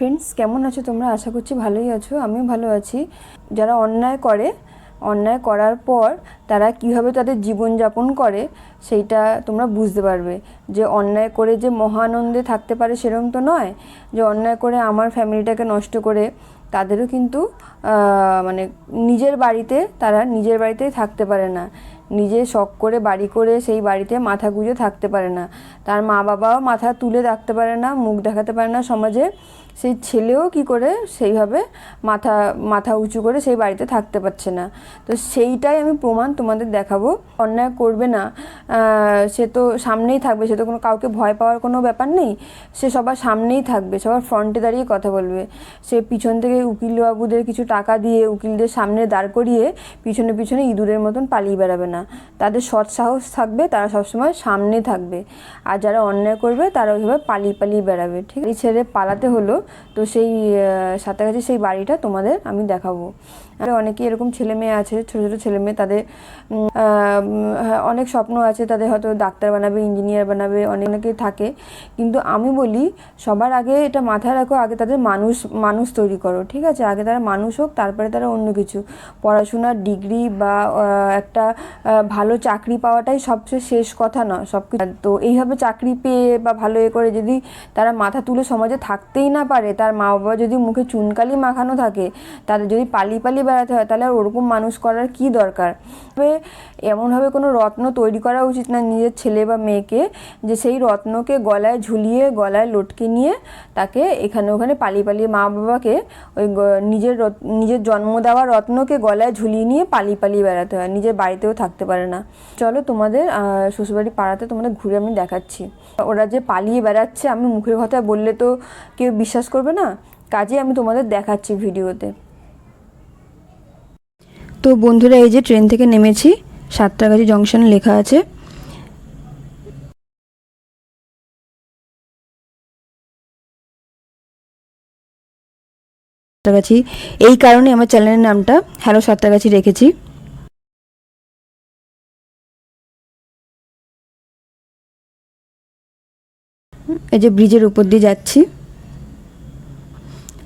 Friends কেমন আছো তোমরা? আশা করছি ভালোই আছো, আমিও ভালো আছি। যারা অন্যায় করে, অন্যায় করার পর তারা কীভাবে তাদের জীবনযাপন করে, সেইটা তোমরা বুঝতে পারবে। যে অন্যায় করে যে মহানন্দে থাকতে পারে সেরকম তো নয়, যে অন্যায় করে আমার ফ্যামিলিটাকে নষ্ট করে তাদেরও কিন্তু মানে নিজের বাড়িতে তারা নিজের বাড়িতেই থাকতে পারে না। নিজে শখ করে বাড়ি করে সেই বাড়িতে মাথা গুঁজে থাকতে পারে না। তার মা বাবাও মাথা তুলে রাখতে পারে না, মুখ দেখাতে পারে না সমাজে। সেই ছেলেও কি করে সেইভাবে মাথা মাথা উঁচু করে সেই বাড়িতে থাকতে পারছে না। তো সেইটাই আমি প্রমাণ তোমাদের দেখাবো। অন্যায় করবে না। সে তো সামনেই থাকবে, সে তো কোনো কাউকে ভয় পাওয়ার কোনো ব্যাপার নেই। সে সবার সামনেই থাকবে, সবার ফ্রন্টে দাঁড়িয়ে কথা বলবে। সে পিছন থেকে উকিলবাবুদের কিছু টাকা দিয়ে উকিলদের সামনে দাঁড় করিয়ে পিছনে পিছনে ইঁদুরের মতন পালিয়ে বেড়াবে না। তাদের সৎ সাহস থাকবে তারা সবসময় সামনে থাকবে। আর যারা অন্যায় করবে তারা ওইভাবে পালিয়ে পালিয়ে বেড়াবে ঠিক আছে? ছেড়ে পালাতে হলো তো সেই আহ, সাঁতরাগাছির সেই বাড়িটা তোমাদের আমি দেখাবো। আর অনেকেই এরকম ছেলে মেয়ে আছে ছোটো ছোটো ছেলে মেয়ে তাদের অনেক স্বপ্ন আছে তাদের হয়তো ডাক্তার বানাবে ইঞ্জিনিয়ার বানাবে অনেক অনেকেই থাকে। কিন্তু আমি বলি সবার আগে এটা মাথায় রাখো আগে তাদের মানুষ মানুষ তৈরি করো ঠিক আছে? আগে তারা মানুষ হোক তারপরে তারা অন্য কিছু। পড়াশোনার ডিগ্রি বা একটা ভালো চাকরি পাওয়াটাই সবচেয়ে শেষ কথা নয় সব তো এইভাবে চাকরি পেয়ে বা ভালো এ করে যদি তারা মাথা তুলে সমাজে থাকতেই না পারে, তার মা বাবা যদি মুখে চুনকালি মাখানো থাকে, তাদের যদি পালি পালি বেড়াতে হয়, তাহলে আর ওরকম মানুষ করার কি দরকার? তবে এমনভাবে কোনো রত্ন তৈরি করা উচিত না নিজের ছেলে বা মেয়েকে, যে সেই রত্নকে গলায় ঝুলিয়ে, গলায় লটকে নিয়ে তাকে এখানে ওখানে পালিয়ে পালিয়ে মা বাবাকে ওই নিজের নিজের জন্ম দেওয়া রত্নকে গলায় ঝুলিয়ে নিয়ে পালিয়ে পালিয়ে বেড়াতে হয়, নিজের বাড়িতেও থাকতে পারে না। চলো তোমাদের শ্বশুরবাড়ি পাড়াতে তোমাদের ঘুরে আমি দেখাচ্ছি। ওরা যে পালিয়ে বেড়াচ্ছে, আমি মুখের কথা বললে তো কেউ বিশ্বাস করবে না? কাজে আমি তোমাদের দেখাচ্ছি ভিডিওতে। তো বন্ধুরা, এই যে ট্রেন থেকে নেমেছি সাতটাগাছি জংশনে লেখা আছে। সাতটাগাছি এই কারণে আমার চ্যানেলের নামটা হ্যালো সাতটাগাছি রেখেছি। এই যে ব্রিজের উপর দিয়ে যাচ্ছি।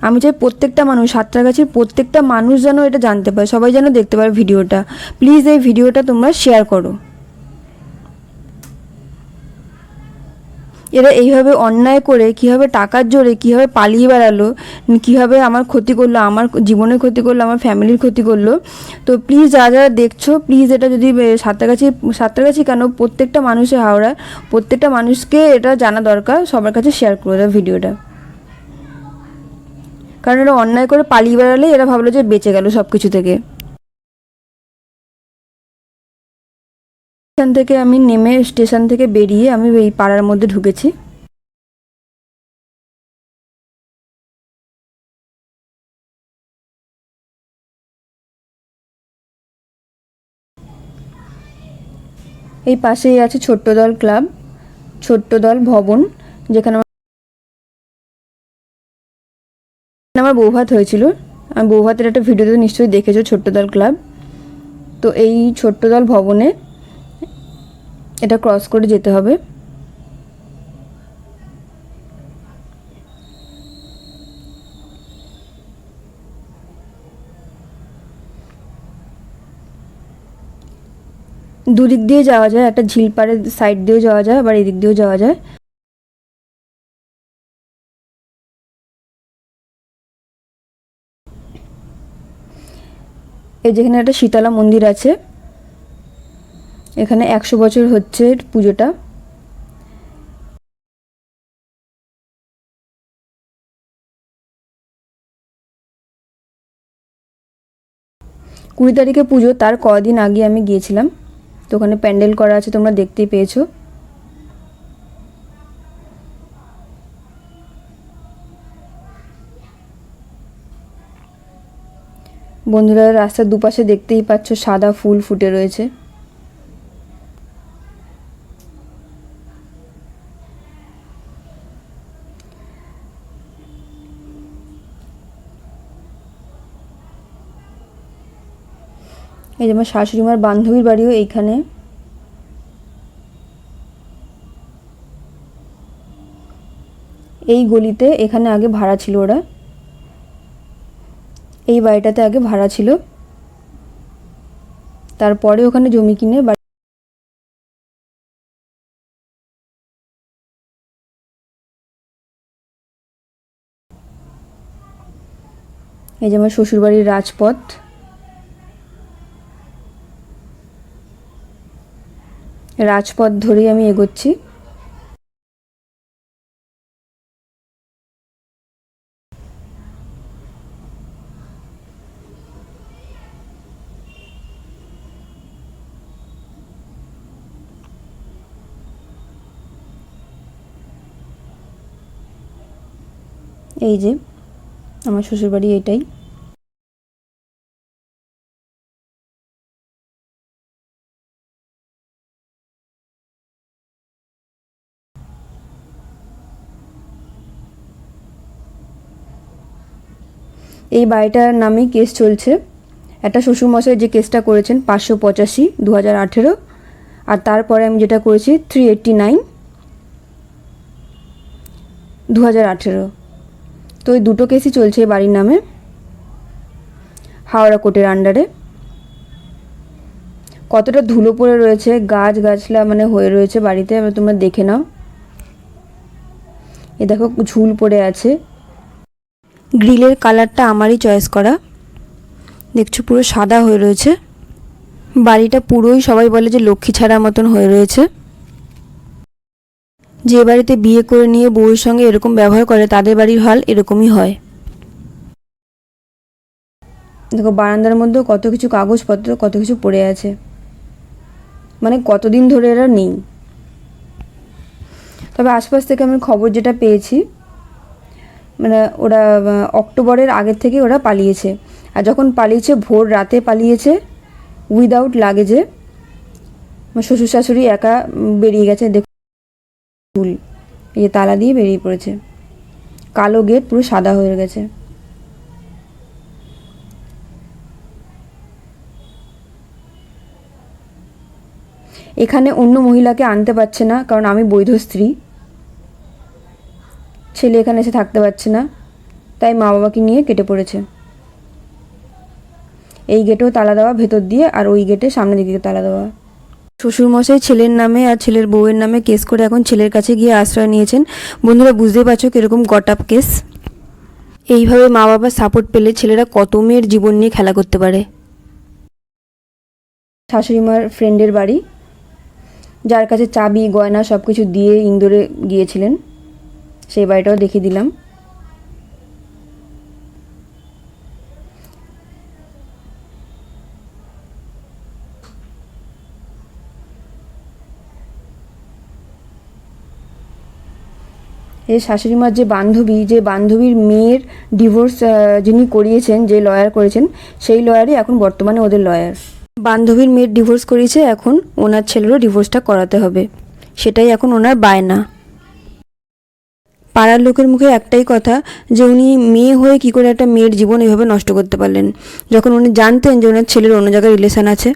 আমি চাই প্রত্যেকটা মানুষ সাঁতরাগাছির প্রত্যেকটা মানুষ যেন এটা জানতে পারে, সবাই যেন দেখতে পারে ভিডিওটা। প্লিজ এই ভিডিওটা তোমরা শেয়ার করো। এরা এইভাবে অন্যায় করে কীভাবে টাকার জোরে কীভাবে পালিয়ে বেড়ালো, কীভাবে আমার ক্ষতি করল, আমার জীবনের ক্ষতি করল, আমার ফ্যামিলির ক্ষতি করল। তো প্লিজ যারা যারা দেখছ প্লিজ এটা যদি সাঁতরাগাছি সাঁতরাগাছি কেন প্রত্যেকটা মানুষের হাওড়া, প্রত্যেকটা মানুষকে এটা জানা দরকার, সবার কাছে শেয়ার করে দাও ভিডিওটা কারণ এরা অন্যায় করে পালিয়ে বেড়ালে এরা ভাবলো যে বেঁচে গেল সব কিছু থেকে। স্টেশন থেকে আমি নেমে স্টেশন থেকে বেরিয়ে আমি এই পাড়ার মধ্যে ঢুকেছি। এই পাশেই আছে ছোট্ট দল ক্লাব, ছোট্ট দল ভবন যেখানে আমার বৌভাত হয়েছিল। আমি বৌভাতের একটা ভিডিওতে নিশ্চয়ই দেখেছ ছোট্ট দল ক্লাব। তো এই ছোট্ট দল ভবনে এটা ক্রস করে যেতে হবে। দুদিক দিয়ে যাওয়া যায়, একটা ঝিল ঝিলপাড়ের সাইড দিয়েও যাওয়া যায়, আবার এদিক দিয়েও যাওয়া যায়। এই যেখানে একটা শীতলা মন্দির আছে এখানে একশো বছর হচ্ছে পুজোটা। কুড়ি তারিখে পুজো, তার কদিন আগে আমি গিয়েছিলাম। তো ওখানে প্যান্ডেল করা আছে, তোমরা দেখতেই পেয়েছ। বন্ধুরা, রাস্তার দুপাশে দেখতেই পাচ্ছ সাদা ফুল ফুটে রয়েছে। এই যে আমার শাশুড়ি মার বান্ধবীর বাড়িও এইখানে। এই গলিতে এখানে আগে ভাড়া ছিল ওরা। এই বাড়িটাতে আগে ভাড়া ছিল। তারপরে ওখানে জমি কিনে এই যে আমার শ্বশুরবাড়ির রাজপথ। রাজপথ ধরেই আমি এগোচ্ছি। এই যে আমার শ্বশুরবাড়ি এটাই। এই বাড়িটার নামেই কেস চলছে। একটা শ্বশুরমশাই যে কেসটা করেছেন পাঁচশো পঁচাশি দু হাজার আঠেরো, আর তারপরে আমি যেটা করেছি থ্রি এইট্টি নাইন দু হাজার আঠেরো। তো এই দুটো কেসই চলছে এই বাড়ির নামে, হাওড়া কোর্টের আন্ডারে কতটা ধুলো পড়ে রয়েছে, গাছ গাছলা মানে হয়ে রয়েছে বাড়িতে তোমরা দেখে নাও। এ দেখো, ঝুল পড়ে আছে। গ্রিলের কালারটা আমারই চয়েস করা। দেখছ পুরো সাদা হয়ে রয়েছে। বাড়িটা পুরোই সবাই বলে যে লক্ষ্মী ছাড়া মতন হয়ে রয়েছে। যে বাড়িতে বিয়ে করে নিয়ে বউয়ের সঙ্গে এরকম ব্যবহার করে, তাদের বাড়ির হাল এরকমই হয়। দেখো, বারান্দার মধ্যেও কত কিছু কাগজপত্র, কত কিছু পড়ে আছে। মানে কতদিন ধরে এরা নেই। তবে আশপাশ থেকে আমি খবর যেটা পেয়েছি মানে ওরা অক্টোবরের আগের থেকে ওরা পালিয়েছে। আর যখন পালিয়েছে, ভোর রাতে পালিয়েছে উইদাউট লাগেজে শ্বশুর শাশুড়ি একা বেরিয়ে গেছে। দেখুন, চুল, এই তালা দিয়ে বেরিয়ে পড়েছে। কালো গেট পুরো সাদা হয়ে গেছে। এখানে অন্য মহিলাকে আনতে পারছে না, কারণ আমি বৈধ স্ত্রী। ছেলে এখানে এসে থাকতে পারছে না। তাই মা বাবাকে নিয়ে কেটে পড়েছে। এই গেটেও তালা দেওয়া ভেতর দিয়ে আর ওই গেটে সামনের দিকে তালা দেওয়া। শ্বশুরমশাই ছেলের নামে আর ছেলের বউয়ের নামে কেস করে এখন ছেলের কাছে গিয়ে আশ্রয় নিয়েছেন। বন্ধুরা, বুঝতেই পারছ কীরকম গট আপ কেস? এইভাবে মা বাবার সাপোর্ট পেলে ছেলেরা কত মেয়ের জীবন নিয়ে খেলা করতে পারে। শাশুড়ি মার ফ্রেন্ডের বাড়ি, যার কাছে চাবি, গয়না সব কিছু দিয়ে ইন্দোরে গিয়েছিলেন। সেই বাড়িটাও দেখিয়ে দিলাম। এই শাশুড়ি মার যে বান্ধবী, যে বান্ধবীর মেয়ের ডিভোর্স যিনি করিয়েছেন, যে লয়ার করেছেন, সেই লয়ারই এখন বর্তমানে ওদের লয়ার বান্ধবীর মেয়ের ডিভোর্স করিয়েছে, এখন ওনার ছেলেরও ডিভোর্সটা করাতে হবে। সেটাই এখন ওনার বায়না। পাড়ার লোকের মুখে একটাই কথা যে উনি মেয়ে হয়ে কী করে একটা মেয়ের জীবন এভাবে নষ্ট করতে পারলেন। যখন উনি জানতেন যে ওনার ছেলের অন্য জায়গায় রিলেশন আছে